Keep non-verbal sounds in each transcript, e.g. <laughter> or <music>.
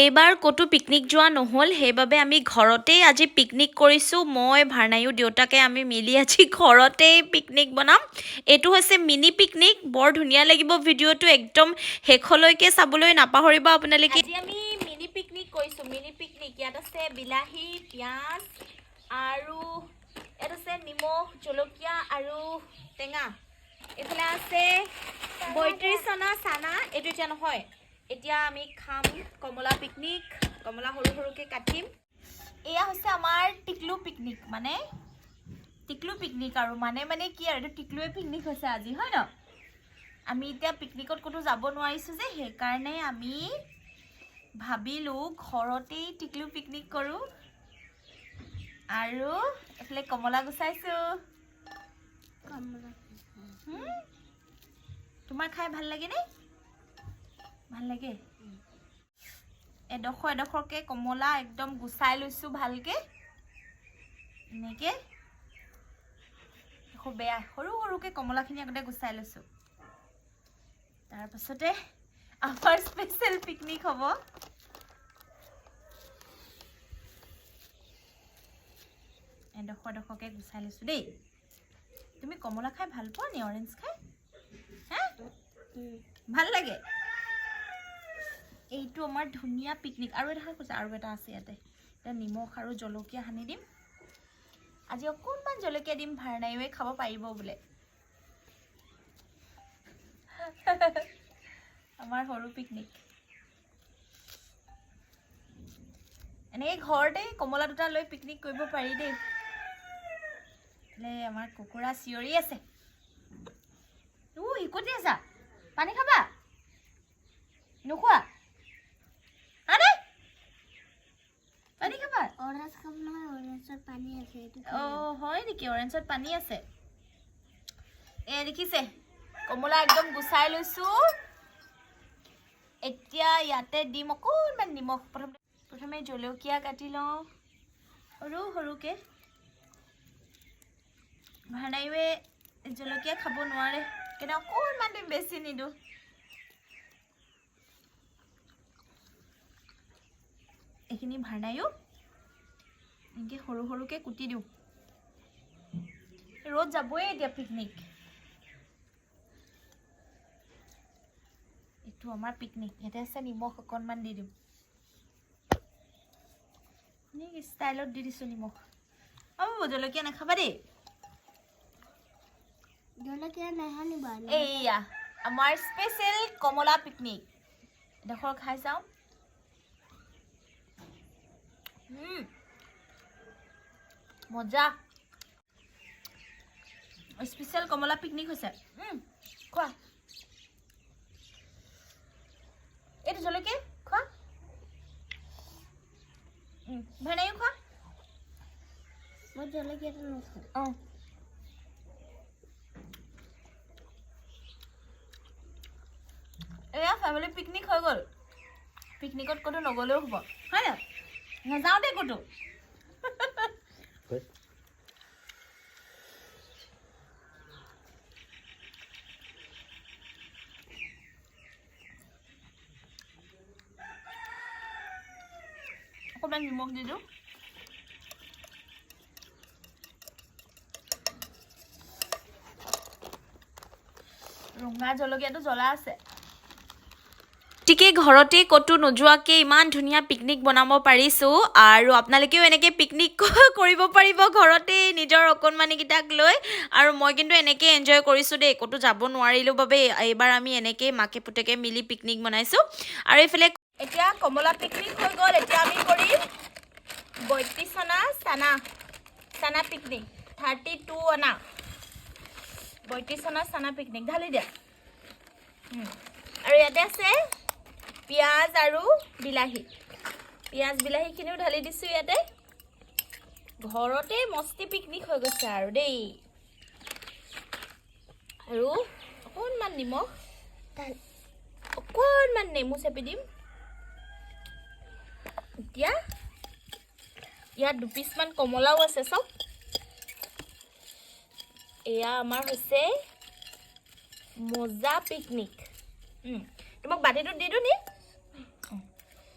এইবাৰ ক'তো পিকনিক যোৱা নহ'ল, সেইবাবে আমি ঘৰতেই আজি পিকনিক কৰিছোঁ। মই, ভাৰ্ণায়ু, দেউতাকে আমি মিলি আজি ঘৰতেই পিকনিক বনাম। এইটো হৈছে মিনি পিকনিক বৰ ধুনীয়া লাগিব ভিডিঅ'টো। একদম শেষলৈকে চাবলৈ নাপাহৰিব আপোনালোকে। আমি মিনি পিকনিক কৰিছোঁ। মিনি পিকনিক ইয়াত আছে বিলাহী, পিঁয়াজ আৰু ইয়াত আছে নিমখ, জলকীয়া আৰু টেঙা। এইফালে আছে বত্ৰিছ অনা চানা। এইটো এতিয়া নহয়। এতিয়া আমি খাম কমলা পিকনিক কমলা সৰু সৰুকৈ কাটিম। এয়া হৈছে আমাৰ টিকলু পিকনিক মানে? টিকলু পিকনিক আৰু মানে মানে কি আৰু? এইটো টিকলুৱে পিকনিক হৈছে আজি হয় ন? আমি এতিয়া পিকনিকত ক'তো যাব নোৱাৰিছোঁ যে সেইকাৰণে আমি ভাবিলোঁ ঘৰতেই টিকলু পিকনিক কৰোঁ। আৰু এইফালে কমলা গুচাইছোঁ। হুম? তোমাৰ খাই ভাল লাগেনে? ভাল লাগে? এডোখৰ এডোখৰকৈ কমলা একদম গুচাই লৈছোঁ ভালকৈ। এনেকৈ। আকৌ বেয়া সৰু সৰুকৈ কমলাখিনি আগতে গুচাই লৈছোঁ। তাৰপাছতে আমাৰ স্পেচিয়েল পিকনিক হ'ব। এডোখৰ এডোখৰকৈ গুচাই লৈছোঁ দেই। তুমি কমলা খাই ভাল পোৱা নি অৰেঞ্জ খাই? হে? ভাল লাগে? এইটো আমাৰ ধুনীয়া পিকনিক আৰু এটা কৈছে, আৰু এটা আছে ইয়াতে। এতিয়া নিমখ আৰু জলকীয়া সানি দিম। আজি অকণমান জলকীয়া দিম ভাৰনাইৱে খাব পাৰিব বোলে। আমাৰ সৰু পিকনিক এনেকৈ ঘৰতে কমলা দুটা লৈ পিকনিক কৰিব পাৰি দেই। আমাৰ কুকুৰা চিঞৰি আছে। ও শিকতি আছা? পানী খাবা? নোখোৱা আৰে পানী আছে হয় নেকি? পানী আছে। এ দেখিছে? কমলা একদম গুচাই লৈছোঁ। এতিয়া ইয়াতে দিম অকণমান নিমখ। প্ৰথমে প্ৰথমে জলকীয়া কাটি লওঁ। সৰু সৰুকৈ। ভাৰ্ণাইৱে জলকীয়া খাব নোৱাৰে। সেইকাৰণে অকণমান বেছি নিদিওঁ। এইখিনি ভাৰ্ণাইও এনেকৈ সৰু সৰুকৈ কুটি দিওঁ। ৰ'দ যাবই এতিয়া পিকনিক এইটো আমাৰ পিকনিক ইয়াতে আছে নিমখ অকণমান দি দিওঁ। এনেই ষ্টাইলত দি দিছোঁ নিমখ। অঁ জলকীয়া নাখাবা দেই। জলকীয়া নাহানিবা এইয়া আমাৰ স্পেচিয়েল কমলা পিকনিক এডোখৰ খাই চাওঁ। মজা। স্পেচিয়েল কমলা পিকনিক হৈছে। খোৱা। এইটো জলকীয়া খোৱা। ভেনাইও খোৱা। মই জলকীয়াটো নাখাওঁ। অঁ। এয়া ফেমিলি পিকনিক হৈ গ'ল। পিকনিকত ক'তো নগ'লেও হ'ব। হয় নাই? নাযাওঁ দেই ক'তো অকণমান নিমখ দি দিওঁ ৰঙা জলকীয়াটো জ্বলা আছে গতিকে ঘৰতে ক'তো নোযোৱাকৈ ইমান ধুনীয়া পিকনিক বনাব পাৰিছোঁ আৰু আপোনালোকেও এনেকৈ পিকনিক <laughs> কৰিব পাৰিব ঘৰতে নিজৰ অকণমানিকেইটাক লৈ। আৰু মই কিন্তু এনেকৈ এনজয় কৰিছোঁ দেই ক'তো যাব নোৱাৰিলোঁ বাবে। এইবাৰ আমি এনেকৈ মাকে পুতেকে মিলি পিকনিক বনাইছোঁ। আৰু এইফালে এতিয়া কমলা পিকনিক হৈ গ'ল এতিয়া আমি কৰিম বত্ৰিছ অনা চানা চানা পিকনিক থাৰ্টি টু অনা বত্ৰিছ অনা চানা পিকনিক ঢালি দিয়া। আৰু ইয়াতে আছে পিঁয়াজ আৰু বিলাহী। পিঁয়াজ, বিলাহীখিনিও ঢালি দিছোঁ ইয়াতে। ঘৰতে মস্তি পিকনিক হৈ গৈছে আৰু দেই। আৰু অকণমান নিমখ। অকণমান নেমু চেপি দিম। এতিয়া ইয়াত দুপিচমান কমলাও আছে, চাওক। এয়া আমাৰ হৈছে মজা পিকনিক। তোমাক বাতিটোত দি দিওঁ নি?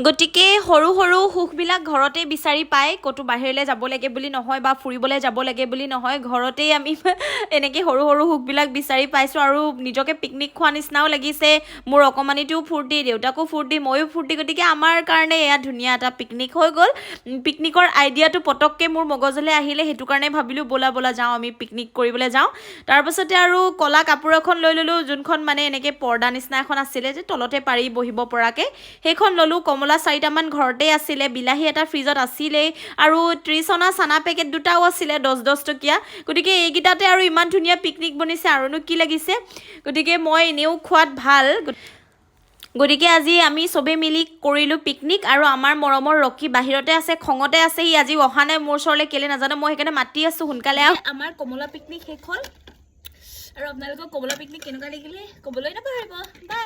গতিকে সৰু সৰু সুখবিলাক ঘৰতে বিচাৰি পায় ক'তো বাহিৰলৈ যাব লাগে বুলি নহয় বা ফুৰিবলৈ যাব লাগে বুলি নহয় ঘৰতেই আমি <laughs> এনেকৈ সৰু সৰু সুখবিলাক বিচাৰি পাইছোঁ আৰু নিজকে পিকনিক খোৱা নিচিনাও লাগিছে। মোৰ অকণমানিটোও ফূৰ্তি দেউতাকো ফূৰ্তি ময়ো ফূৰ্তি গতিকে আমাৰ কাৰণে এয়া ধুনীয়া এটা পিকনিক হৈ গ'ল। পিকনিকৰ আইডিয়াটো পটককৈ মোৰ মগজলৈ আহিলে সেইটো কাৰণে ভাবিলোঁ ব'লা ব'লা যাওঁ আমি পিকনিক কৰিবলৈ যাওঁ। তাৰপাছতে আৰু ক'লা কাপোৰ এখন লৈ ল'লোঁ যোনখন মানে এনেকৈ পৰ্দা নিচিনা এখন আছিলে যে তলতে পাৰি বহিব পৰাকৈ সেইখন ল'লোঁ কমলা চাৰিটামান ঘৰতে আছিলে বিলাহী এটা ফ্ৰিজত আছিলেই আৰু ত্ৰিছ অনা চানা পেকেট দুটাও আছিলে দহ দহ টকীয়া। গতিকে এইকেইটাতে আৰু ইমান ধুনীয়া পিকনিক বনিছে আৰুনো কি লাগিছে? গতিকে মই এনেও খোৱাত ভাল। গতিকে আজি আমি চবেই মিলি কৰিলোঁ পিকনিক আৰু আমাৰ মৰমৰ ৰক্ষী বাহিৰতে আছে খঙতে আছে সি আজি অহা নাই মোৰ ওচৰলৈ কেলৈ নাজানো মই সেইকাৰণে মাতি আছোঁ সোনকালে আহ। আমাৰ কমলা পিকনিক শেষ হ'ল। আৰু আপোনালোকৰ কমলা পিকনিক কেনেকুৱা লাগিলে ক'বলৈ নাপাহৰিব। বাই